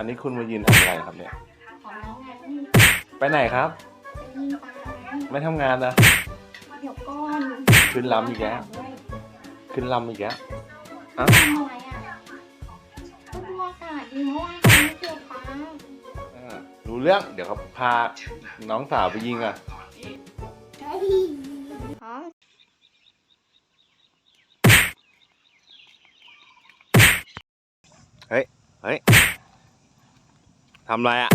อันนี้คุณมายืนทำอะไรครับเนี่ยของน้องไงนี่ไปไหนครับนี่ตาไงไม่ทำงานนะ เดี๋ยวก่อนขึ้นลำอีกแล้ว ขึ้นลำอีกแล้วทำอะไรอะก็ดูอากาศดีเมื่อวานเขาไม่เกี่ยวฟ้า อ่ารู้เรื่อง เดี๋ยวเขาพาน้องสาวไปยิงอะ ทำอะไรอะ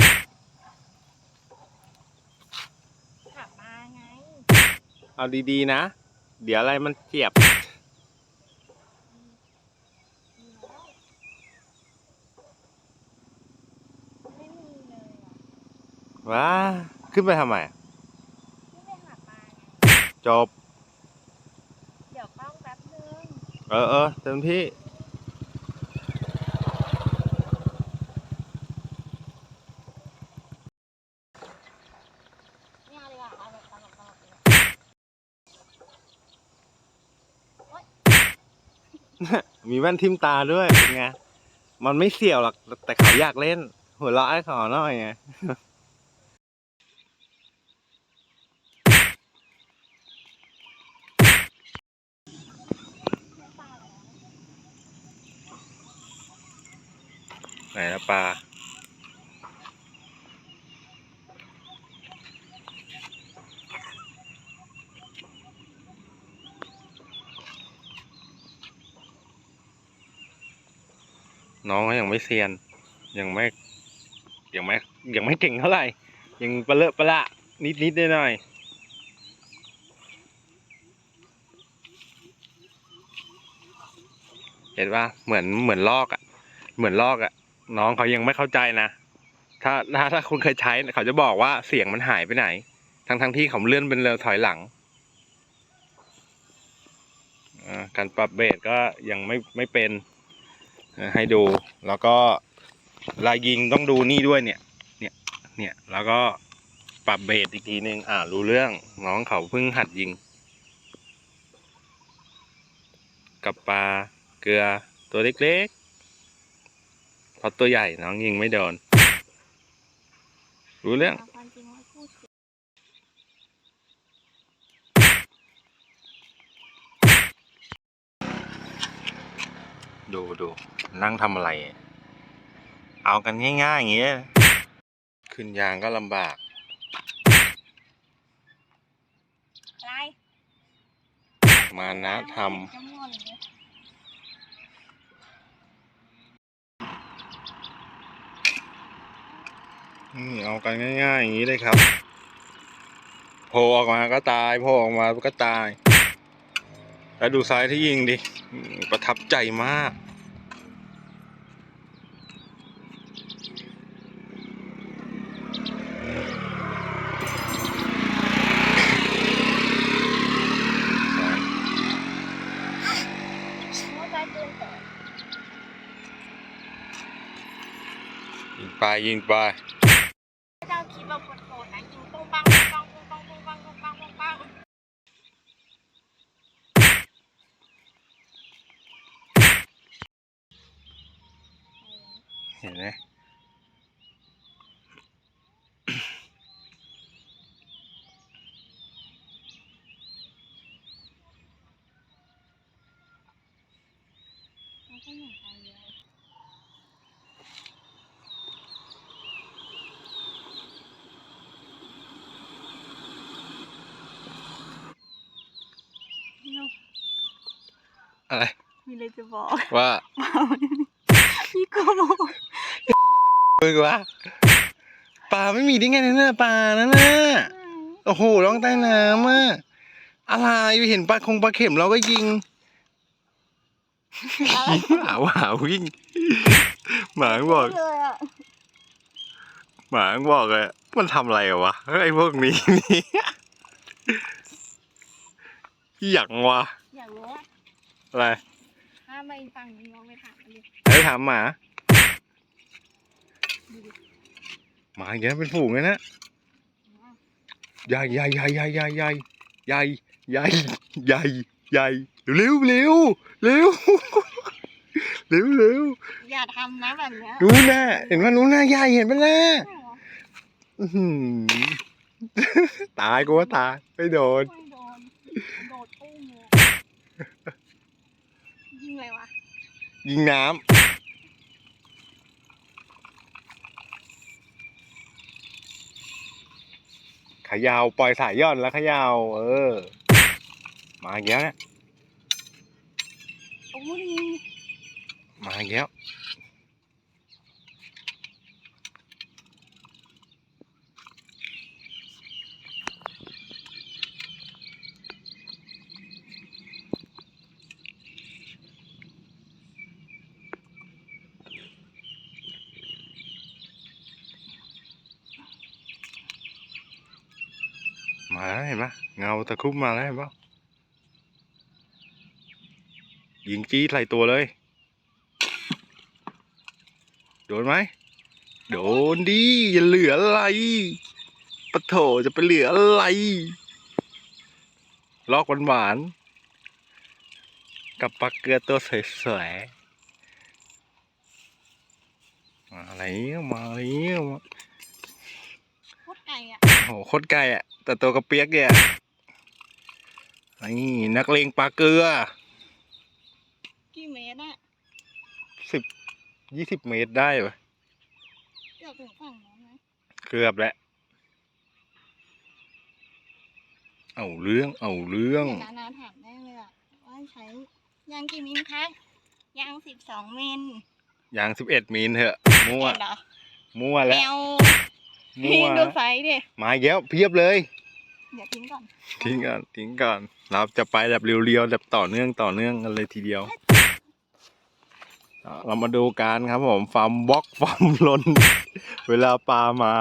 ขับมาไง เอาดีๆนะ เดี๋ยวอะไรมันเจ็บไม่มีเลยอะว้า ขึ้นไปทำไมที่ไปขับมาไง จบ เดี๋ยวต้องแป๊บนึง เออเออเต็มที่ ไม่เอาดีกว่าเอาแบบตลกตลกดีกว่า มีแว่นทิมตาด้วยไงมันไม่เสี่ยวหรอกแต่เขาอยากเล่น หัวเราะให้เขาหน่อยไงไหนละปลา น้องเขายังไม่เซียน ยังไม่ ยังไม่ ยังไม่เก่งเท่าไหร่ ยังปะเลอะปะละนิดนิดๆหน่อยเห็นปะเหมือนเหมือนลอกอะเหมือนลอกอะน้องเขายังไม่เข้าใจนะถ้าถ้าถ้าคุณเคยใช้เขาจะบอกว่าเสียงมันหายไปไหน ทั้งทั้งที่เขาเลื่อนเป็นเรือถอยหลังอ่าการปรับเบสก็ยังไม่ไม่เป็น ให้ดูแล้วก็ลายยิงต้องดูนี่ด้วยเนี่ย เนี่ย เนี่ย แล้วก็ปรับเบสอีกทีนึงอ่ารู้เรื่องน้องเขาเพิ่งหัดยิง กับปลาเกลือตัวเล็กๆเพราะตัวใหญ่น้องยิงไม่โดน รู้เรื่อง เอาความจริงว่าพูดผิด ดูดูนั่งทำอะไร เอากันง่ายๆ อย่างเงี้ย ขึ้นยางก็ลำบากอะไรมานะทจะม่วนเลยำนี่เอากันง่ายๆ อย่างนี้เลยครับ โผล่ออกมาก็ตาย โผล่ออกมาก็ตาย แล้วดูซ้ายที่ยิงดิ ประทับใจมาก ยิงไปยิงไป เจ้าคิดว่าคนโหดนะยิงปุ้งปังปุ้งปังปุ้งปังปุ้งปังปุ้งปังปุ้งปัง เห็นไหม มันก็เหมื อนกันเลยอะไร มีอะไรจะบอกว่าพี่โกบอกมึงวะปลาไม่มีได้ไงเนี่ยปลานั่นน่ะโอ้โหร้องใต้น้ำอะอะไรไปเห็นปลาคงปลาเข็มเราก็ยิง หมาหมาวิ่ง หมาบอกเลยอะหมาบอกเลยมันทำอะไรวะไอ้พวกนี้นี่อยากวะอยากรู้ว่าอะไรถ้าไม่ฟังนี้น้องไม่ถามมันดิไอ้ถามหมาหมาอย่างเงี้ยเป็นฝูงเลยนะใหญ่ใหญ่ใหญ่ใหญ่ใหญ่ใหญ่ใหญ่ใหญ่ใหญ่ใหญ่ เร็วเร็วเร็วเร็วเร็วอย่าทำนะแบบเนี้ยดูหน้าเห็นว่ารู้หน้าใหญ่เห็นปะล่ะอื้อหือตายกูว่าตายไม่โดนไม่โดนโดดตุ้มเลยยิงเลยวะยิงน้ำขยาวปล่อยสายย่อนแล้วขยาว เออ มาอีกแล้วเนี่ยโอ้ยมาอีกแล้วมาแล้วเห็นปะ เงาตะคุบมาแล้วเห็นปะ ยิงจี้ใส่ตัวเลย โดนไหม โดนดิอย่าเหลืออะไรปะโถจะไปเหลืออะไร ลอกหวานๆกับปลาเกลือตัวสวยๆมาแล้วมาแล้วโคตรไก่อะโอ้โหโคตรไก่อะแต่ตัวกระเปียกเนี่ยนี่นักเลงปลาเกลือ กี่เมตรอะ สิบ ยี่สิบเมตรได้ปะเกือบถึงฝั่งนั้นไหมเกือบแล้วเอาเรื่องเอาเรื่องเดี๋ยวนานาถามได้เลยอะว่าใช้ยางกี่มิลคะยางสิบสองมิลอย่างสิบเอ็ดมีนเถอะมั่วเห็นเหรอมั่วแมแล้ววมั่พี่วดูไซส์ดิมาอีกแล้วเพียบเลยเดี๋ยวทิ้งก่อนทิ้งก่อนทิ้งก่อนเราจะไปแบบเรียวๆแบบต่อเนื่องต่อเนื่องกันเลยทีเดียวอะ เรามาดูการครับผมฟาร์มบล็อกฟาร์มลน เวลาปลามา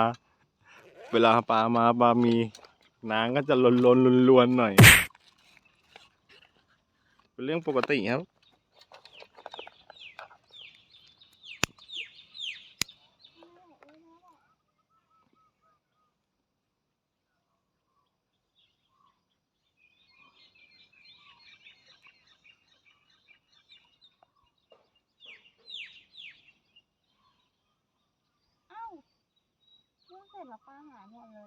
เวลาปลามาปลามีน้ำก็จะลนลนลนลวนๆหน่อย เป็นเรื่องปกติครับ เพิ่งเร็จแล้วป้าหายหมดเลย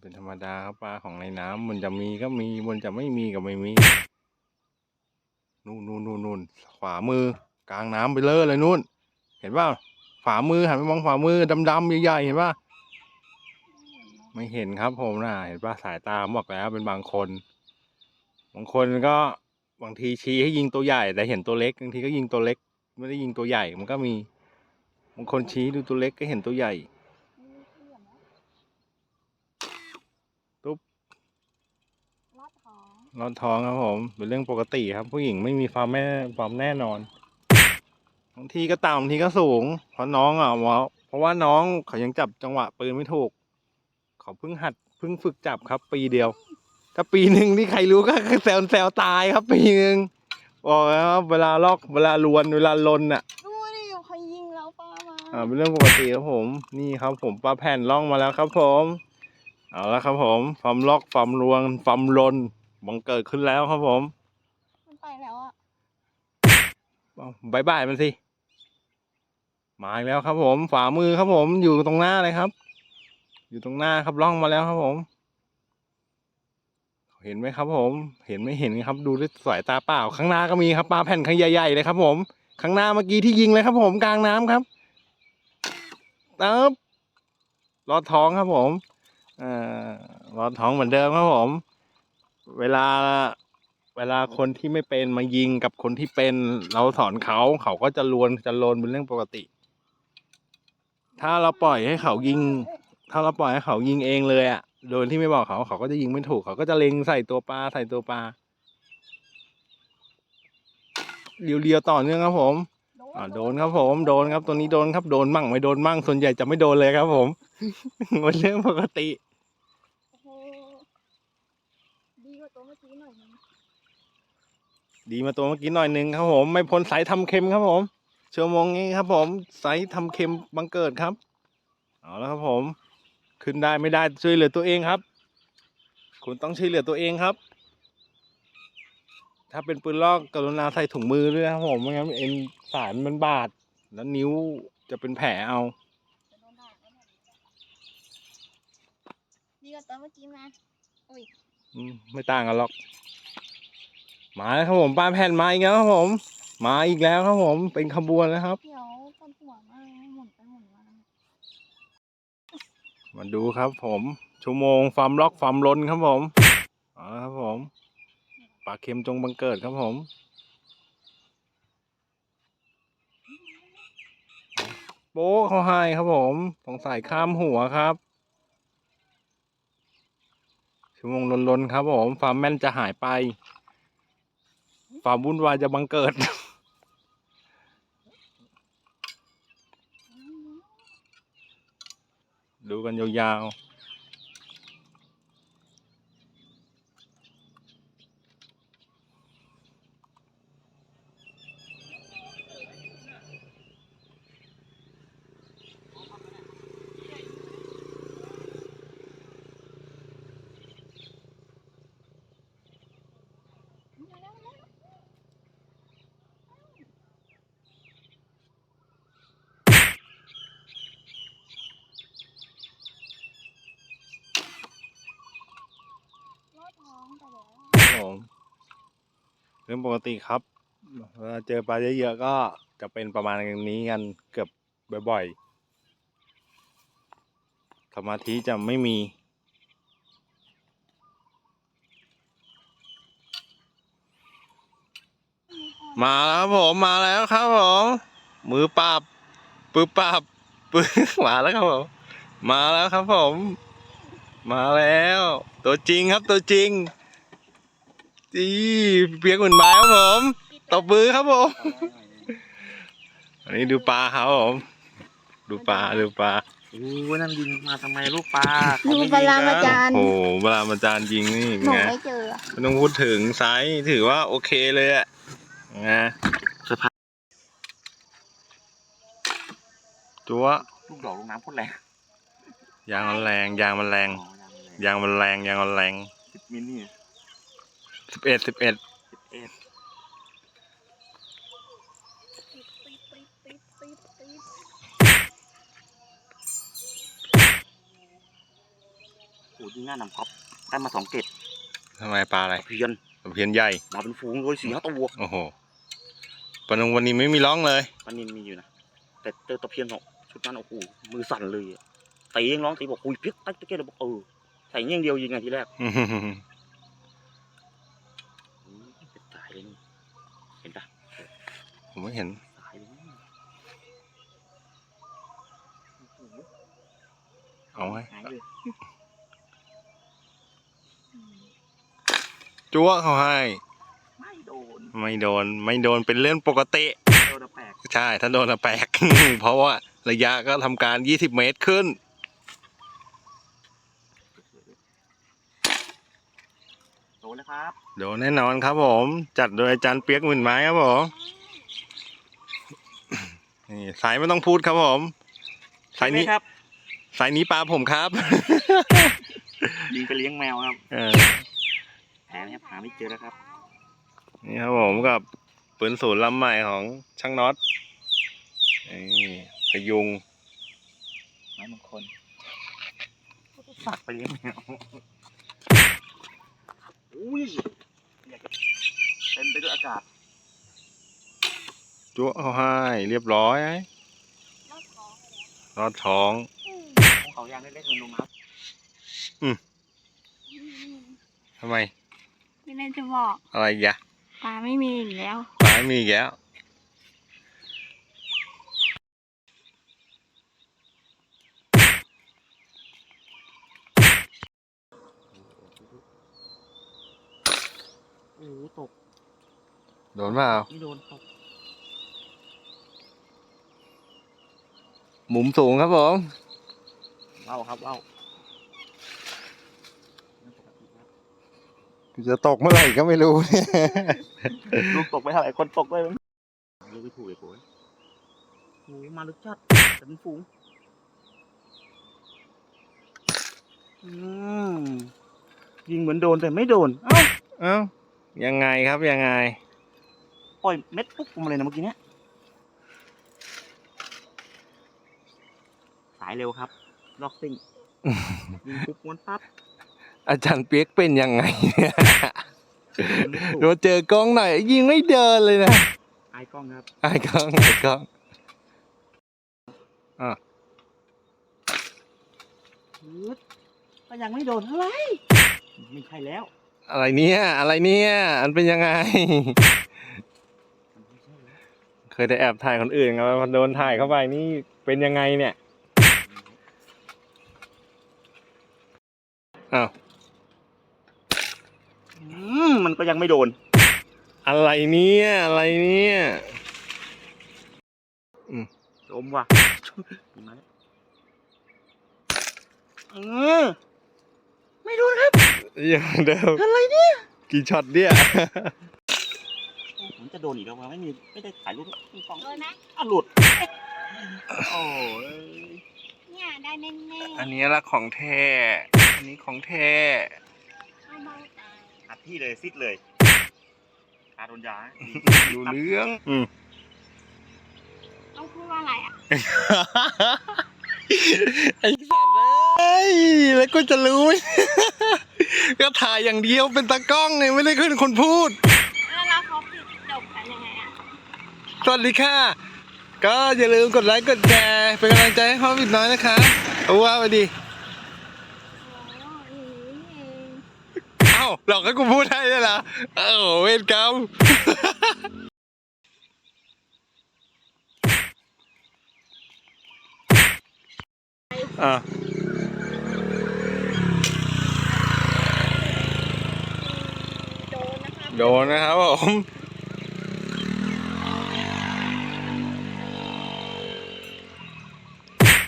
เป็นธรรมดาครับปลาของในน้ำมันจะมีก็มีมันจะไม่มีก็ไม่มี นู่นนู่นนู่นนู่นขวามือกลางน้ำไปเลยเลยนู่น เห็นป่ะขวามือหันไปมองขวามือดำๆใหญ่ๆเห็นป่ะไม่เห็นครับผมนะเห็นป่ะสายตาผมบอกแล้วเป็นบางคน บางคนก็บางทีชี้ให้ยิงตัวใหญ่ แต่เห็นตัวเล็กบางทีก็ยิงตัวเล็ก ไม่ได้ยิงตัวใหญ่มันก็มีบางคนชี้ดูตัวเล็กก็เห็นตัวใหญ่ ตุ๊บ รอดท้อง รอดท้องครับผม เป็นเรื่องปกติครับ ผู้หญิงไม่มีความแม่ความแน่นอนบางทีก็ต่ำบางทีก็สูง เพราะน้องอะว่าเพราะว่าน้องเขายังจับจังหวะปืนไม่ถูก เขาเพิ่งหัดเพิ่งฝึกจับครับ ปีเดียว ถ้าปีหนึ่งที่ใครรู้ก็คือแซวแซวตายครับ ปีหนึ่งบอกแล้วครับเวลาลอกเวลาลวนเวลาลนอะดูดิเขายิงแล้วป้ามาอ่าเป็นเรื่องปกติครับผม นี่ครับ ผมปลาแผ่นล่องมาแล้วครับ ผม เอาละครับผมฟอร์มล็อกฟอร์มรวงฟอร์มลน บังเกิดขึ้นแล้วครับผม มันไปแล้วอะเอาบายบายมันสิ มาอีกแล้วครับผม ฝ่ามือครับผม อยู่ตรงหน้าเลยครับ อยู่ตรงหน้าครับล่องมาแล้วครับผม เห็นไหมครับผม เห็นไม่เห็นครับ ดูด้วยสายตาเปล่า ข้างหน้าก็มีครับปลาแผ่นข้างใหญ่ๆเลยครับผม ข้างหน้าเมื่อกี้ที่ยิงเลยครับผมกลางน้ำครับตึ๊บรอดท้องครับผมอ่ารอดท้องเหมือนเดิมครับผม เวลาเวลาคนที่ไม่เป็นมายิงกับคนที่เป็นเราสอนเขาเขาก็จะลวนจะโลนเป็นเรื่องปกติ ถ้าเราปล่อยให้เขายิง ถ้าเราปล่อยให้เขายิงเองเลยอะโดยที่ไม่บอกเขาเขาก็จะยิงไม่ถูกเขาก็จะเล็งใส่ตัวปลาใส่ตัวปลาเรียวๆต่อเนื่องครับผมอ่าโดนครับผม โดนครับตัวนี้โดนครับโดนมั่งไม่โดนมั่งส่วนใหญ่จะไม่โดนเลยครับผมเป็นเรื่องปกติ โอ้โหดีกว่าตัวเมื่อกี้หน่อยนึง ดีมาตัวเมื่อกี้หน่อยหนึ่งครับผม ไม่พ้นสายทำเค็มครับผมชั่วโมงนี้ครับ ผมสายทำเค็มบังเกิดครับ เอาแล้วครับผม ขึ้นได้ไม่ได้ช่วยเหลือตัวเองครับ คุณต้องช่วยเหลือตัวเองครับ ถ้าถ้าเป็นปืนลอกกรุณาใส่ถุงมือด้วยนะครับผมไม่งั้นเอ็นสารมันบาดแล้วนิ้วจะเป็นแผลเอาจะโดนด่าแล้วเนี่ยดีกว่าตอนเมื่อกี้นะอืมไม่ต่างกันหรอก มาแล้วครับผมป้าแผ่นมาอีกแล้วครับผม มาอีกแล้วครับผม เป็นขบวนแล้วครับ เดี๋ยวปวดหัวมากหมุนไปหมุนมามาดูครับผมชั่วโมงฟาร์มล็อกฟาร์มลนครับผมเอาละครับผมปลาเค็มจงบังเกิดครับผมโป๊ะเขาให้ครับผมสงสัยข้ามหัวครับชั่วโมงลนๆครับผมฟาร์มแม่นจะหายไป ความวุ่นวายจะบังเกิด ดูกันยาวๆ รอดท้องไปแล้ว ครับผม เรื่องปกติครับเวลาเจอปลาเยอะๆก็จะเป็นประมาณนี้กันเกือบบ่อยๆสมาธิจะไม่มี มาแล้วครับผมมาแล้วครับผมมือปราบปืบปราบปืบมาแล้วครับผมมาแล้วครับผม มาแล้ว ตัวจริงครับตัวจริง จีเปียกเหมือนไม้ครับผมตบมือครับผมอันนี้ดูปลาครับผมดูปลาดูปลาโอ้ยนั่นยิงมาทำไมลูกปลาดูเขไม่ยิงปลามาจานโอ้โหเวลามาจานยิงนี่หนูไงไม่เจอไม่ต้องพูดถึงไซส์ถือว่าโอเคเลยอะนะสะพานจัวลูกดอกลูกน้ำพ่นแรงยางมันแรงยางมันแรงอ๋อยางมันแรงยางมันแรงยางมันแรงสิบมิลนี่ สิบเอ็ดสิบเอ็ดสิบเอ็ดปิ๊บปิ๊บปิ๊บปิ๊บปิ๊บโอ้ยยิงหน้าหนำครับได้มาสองเกตทำไมปลาอะไรเพียนเพียนใหญ่มาเป็นฝูงเลยสี่ห้าตัวโอ้โหปลาหนงวันนี้ไม่มีร้องเลยปลานินมีอยู่นะแต่เจอตะเพียนสองชุดนั้นโอ้โหมือสั่นเลยอะตียังร้องตีบอกคุยเพี้ยตั้งตะเกียบเลยบอกเออใส่เงี้ยงเดียวยิงไงทีแรก อื้อหือ อืมเป็นสายเลยนี่เห็นปะ ผมไม่เห็นสายเลยนี่โอ้โหเอาไว้หายเลยจัวเขาให้ ไม่โดน ไม่โดน ไม่โดน เป็นเรื่องปกติ โดนแปลก ใช่ ถ้าโดนอะแปลก เพราะว่าระยะก็ทำการ 20 เมตรขึ้นโดนแล้วครับ โดนแน่นอนครับผม จัดโดยอาจารย์เปียกหมื่นไม้ครับผม นี่สายไม่ต้องพูดครับผม สายนี้ใช่ไหมครับ สายนี้ปลาผมครับยิงไปเลี้ยงแมวครับเออแผลนะครับหาไม่เจอแล้วครับ นี่ครับผมกับปืนศูนย์ลำใหม่ของช่างน็อตนี่พยุงไม้มงคลฝากไปเลี้ยงแมวอุ้ยอยากจะเต็มไปด้วยอากาศ จั่วเขาให้เรียบร้อยรอดท้องไปแล้วรอดท้องของเขายางเล็กๆมันลงน้อืมทำไมไม่ได้จะบอก อะไรอีกอะปลาไม่มีอีกแล้วปลาไม่มีอีกแล้วำโอ้โหตก โดนเปล่า ไม่โดนตก มุมสูงครับผมเล่าครับเล่าจะตกเมื่อไหร่ก็ไม่รู้เนี่ยลูกตกไปเท่าไหร่คนตกไปมั้งเรียกไม่ถูกเลยโอยโอ้โหมาลึกจัดแต่เป็นฝูงอืมยิงเหมือนโดนแต่ไม่โดน เอ้า เอ้า ยังไงครับยังไง ปล่อยเม็ดปุ๊บมาเลยนะเมื่อกี้เนี้ยายเร็วครับ ล็อกซิ่งยิงปุ๊บม้วนปั๊บอาจารย์เปียกเป็นยังไงเนี่ยยิงไม่ถูกเราเจอกล้องหน่อย ยิงไม่เดินเลยนะไอ้กล้องครับไอ้กล้องไอ้กล้องปึ๊ดก็ยังไม่โดนเท่าไหร่ไม่ใช่แล้ว อะไรเนี่ยอะไรเนี่ยอันเป็นยังไงมันไม่ใช่แล้วเคยได้แอบถ่ายคนอื่นครับพอโดนถ่ายเข้าไปนี่เป็นยังไงเนี่ย อ้าวอืมมันก็ยังไม่โดน อะไรเนี่ย อะไรเนี่ยจมว่ะมาแล้วเออไม่โดนครับอย่างเดิมอะไรเนี่ย กี่ช็อตเนี่ยมันจะโดนอีกแล้ววะไม่มีไม่ได้ถ่ายรูปปิงปองโดนไหมอะหลุด โอ้ยเนี่ยได้แน่ๆอันนี้ละของแท้ อันนี้ของแท้เอาเบาตายอัดที่เลยซิดเลยคาโดนยาดูเรื่องอืมต้องพูดว่าอะไรอะ ไอ้สัตว์เอ้ยแล้วก็จะรู้ไหมก็ถ่ายอย่างเดียวเป็นตากล้องไงไม่ได้ขึ้นคนพูด แล้วเราเขาปิดจบกันยังไงอะ สวัสดีค่ะ ก็อย่าลืมกดไลค์กดแชร์เป็นกำลังใจให้พ่อบิดน้อยนะคะเอาว่าไปดิ โอ้ยอย่างนี้นี่เอง เอ้าหลอกให้กูพูดให้ด้วยเหรอเอ้าเวรกรรมอะโดนนะคะโดนนะครับผม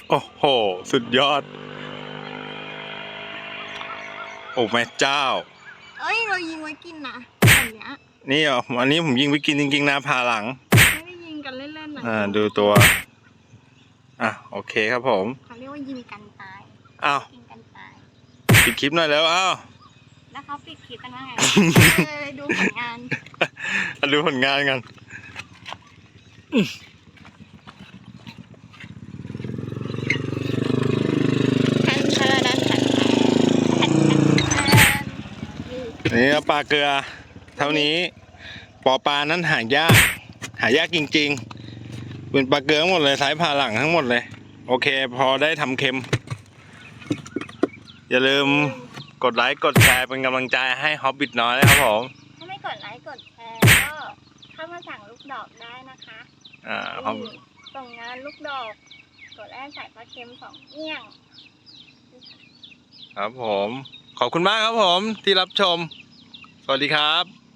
โอ้โห สุดยอด โอ้แม่เจ้า เอ้ยเรายิงไว้กินนะแบบเนี้ยนี่เหรออันนี้ผมยิงไปกินจริงๆนะพาหลัง ไม่ได้ยิงกันเล่นๆนะอ่า ดูตัว อะ โอเคครับผม เขาเรียกว่ายิงกันตายอ้าวยิงกันตายปิดคลิปหน่อยแล้วอ้าว แล้วเขาปิดคลิปกันว่าไง เออดูผลงานมาดูผลงานกัน ทันทาดันทันทันทันทั นนี่นี่ครับปลาเกลือ เท่านี้ปอปลานั้นหายาก หายากจริง ๆ เป็นปลาเกลือทั้งหมดเลยสายผ่าหลังทั้งหมดเลย โอเค พอได้ทำเค็ม อย่าลืมกดไลค์กดแชร์เป็นกำลังใจให้ฮอบบิทน้อยนะครับผมถ้าไม่กดไลค์กดแชร์ก็เข้ามาสั่งลูกดอกได้นะคะอ่าฮอบนี่ส่งงานลูกดอกกดแรกใส่ปลาเค็มสองเอี้ยง ครับผม ขอบคุณมากครับผมที่รับชม สวัสดีครับ